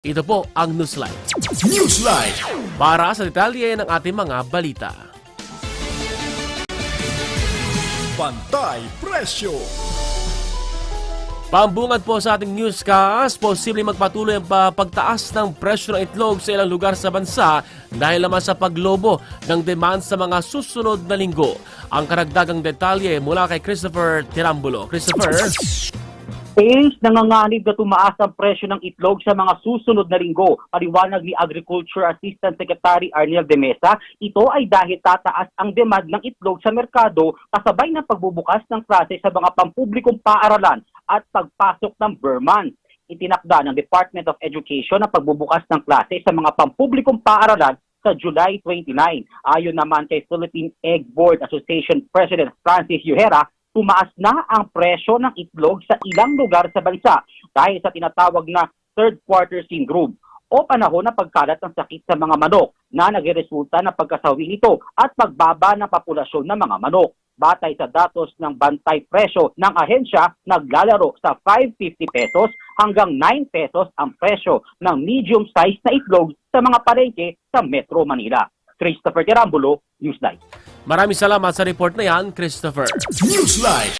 Ito po ang Newsline. Newsline. Para sa detalye ng ating mga balita. Pantay Presyo. Pambungad po sa ating newscast, posibleng magpatuloy ang pa- pagtaas ng presyo ng itlog sa ilang lugar sa bansa dahil naman sa paglobo ng demand sa mga susunod na linggo. Ang karagdagang detalye mula kay Christopher Tirambulo. Christopher? Sales nanganganib na tumaas ang presyo ng itlog sa mga susunod na linggo. Paliwanag ni Agriculture Assistant Secretary Arnel de Mesa, ito ay dahil tataas ang demand ng itlog sa merkado kasabay ng pagbubukas ng klase sa mga pampublikong paaralan at pagpasok ng Burman. Itinakda ng Department of Education ang pagbubukas ng klase sa mga pampublikong paaralan sa July 29. Ayon naman kay Philippine Egg Board Association President Francis Yuhera, tumaas na ang presyo ng itlog sa ilang lugar sa bansa dahil sa tinatawag na third quarter syndrome o panahon ng pagkalat ng sakit sa mga manok na nagresulta ng pagkasawi nito at pagbaba ng populasyon ng mga manok. Batay sa datos ng bantay presyo ng ahensya, naglalaro sa 550 pesos hanggang 9 pesos ang presyo ng medium size na itlog sa mga palengke sa Metro Manila. Christopher Tirambulo, Newsline. Maraming salamat sa report na yan, Christopher. Newsline.